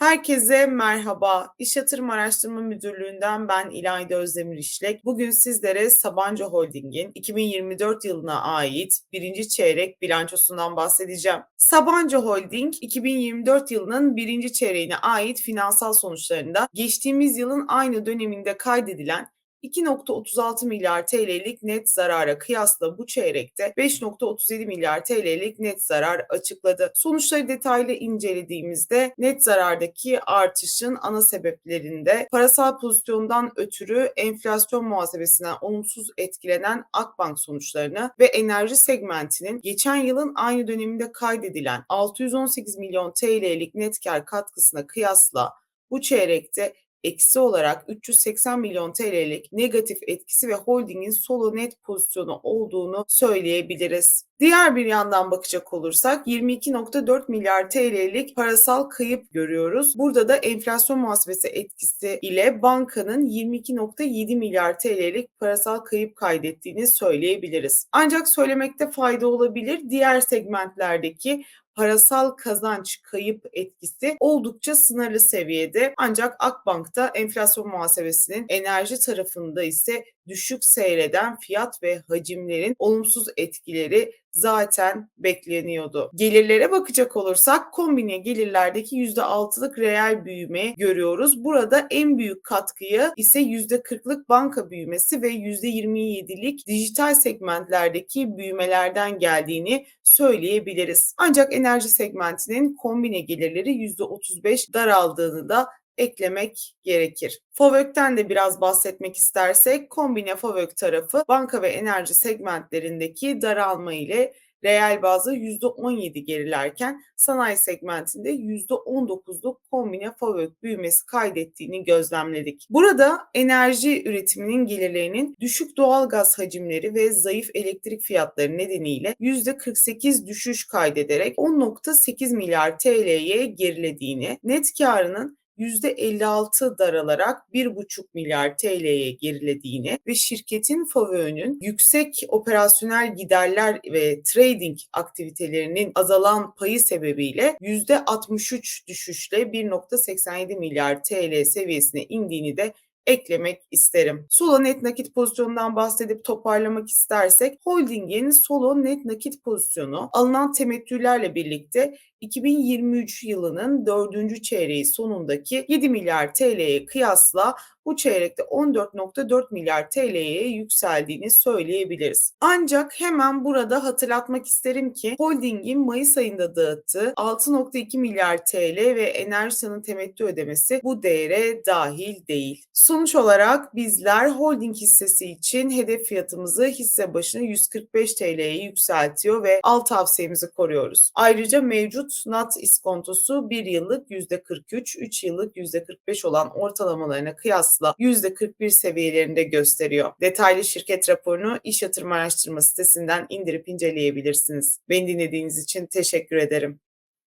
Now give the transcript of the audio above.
Herkese merhaba. İş Yatırım Araştırma Müdürlüğü'nden ben İlayda Özdemir İşlek. Bugün sizlere Sabancı Holding'in 2024 yılına ait birinci çeyrek bilançosundan bahsedeceğim. Sabancı Holding 2024 yılının birinci çeyreğine ait finansal sonuçlarında geçtiğimiz yılın aynı döneminde kaydedilen 2.36 milyar TL'lik net zarara kıyasla bu çeyrekte 5.37 milyar TL'lik net zarar açıkladı. Sonuçları detaylı incelediğimizde net zarardaki artışın ana sebeplerinde parasal pozisyondan ötürü enflasyon muhasebesinden olumsuz etkilenen Akbank sonuçlarını ve enerji segmentinin geçen yılın aynı döneminde kaydedilen 618 milyon TL'lik net kar katkısına kıyasla bu çeyrekte eksi olarak 380 milyon TL'lik negatif etkisi ve holdingin solo net pozisyonu olduğunu söyleyebiliriz. Diğer bir yandan bakacak olursak 22.4 milyar TL'lik parasal kayıp görüyoruz. Burada da enflasyon muhasebesi etkisi ile bankanın 22.7 milyar TL'lik parasal kayıp kaydettiğini söyleyebiliriz. Ancak söylemekte fayda olabilir. Diğer segmentlerdeki parasal kazanç kayıp etkisi oldukça sınırlı seviyede. Ancak Akbank'ta enflasyon muhasebesinin enerji tarafında ise düşük seyreden fiyat ve hacimlerin olumsuz etkileri zaten bekleniyordu. Gelirlere bakacak olursak kombine gelirlerdeki %6'lık reel büyüme görüyoruz. Burada en büyük katkıyı ise %40'lık banka büyümesi ve %27'lik dijital segmentlerdeki büyümelerden geldiğini söyleyebiliriz. Ancak enerji segmentinin kombine gelirleri %35 daraldığını da eklemek gerekir. FOVÖK'ten de biraz bahsetmek istersek kombine FOVÖK tarafı banka ve enerji segmentlerindeki daralma ile reel bazda %17 gerilerken sanayi segmentinde %19'luk kombine FAVÖK büyümesi kaydettiğini gözlemledik. Burada enerji üretiminin gelirlerinin düşük doğal gaz hacimleri ve zayıf elektrik fiyatları nedeniyle %48 düşüş kaydederek 10.8 milyar TL'ye gerilediğini, net karının %56 daralarak 1,5 milyar TL'ye gerilediğini ve şirketin FAVÖ'nün yüksek operasyonel giderler ve trading aktivitelerinin azalan payı sebebiyle %63 düşüşle 1,87 milyar TL seviyesine indiğini de eklemek isterim. Solo net nakit pozisyonundan bahsedip toparlamak istersek holdingin solo net nakit pozisyonu alınan temettülerle birlikte 2023 yılının dördüncü çeyreği sonundaki 7 milyar TL'ye kıyasla bu çeyrekte 14.4 milyar TL'ye yükseldiğini söyleyebiliriz. Ancak hemen burada hatırlatmak isterim ki holdingin Mayıs ayında dağıttığı 6.2 milyar TL ve Enerjisa'nın temettü ödemesi bu değere dahil değil. Sonuç olarak bizler holding hissesi için hedef fiyatımızı hisse başına 145 TL'ye yükseltiyor ve alt tavsiyemizi koruyoruz. Ayrıca mevcut NAT iskontosu 1 yıllık %43, 3 yıllık %45 olan ortalamalarına kıyasla %41 seviyelerinde gösteriyor. Detaylı şirket raporunu İş Yatırım Araştırma sitesinden indirip inceleyebilirsiniz. Beni dinlediğiniz için teşekkür ederim.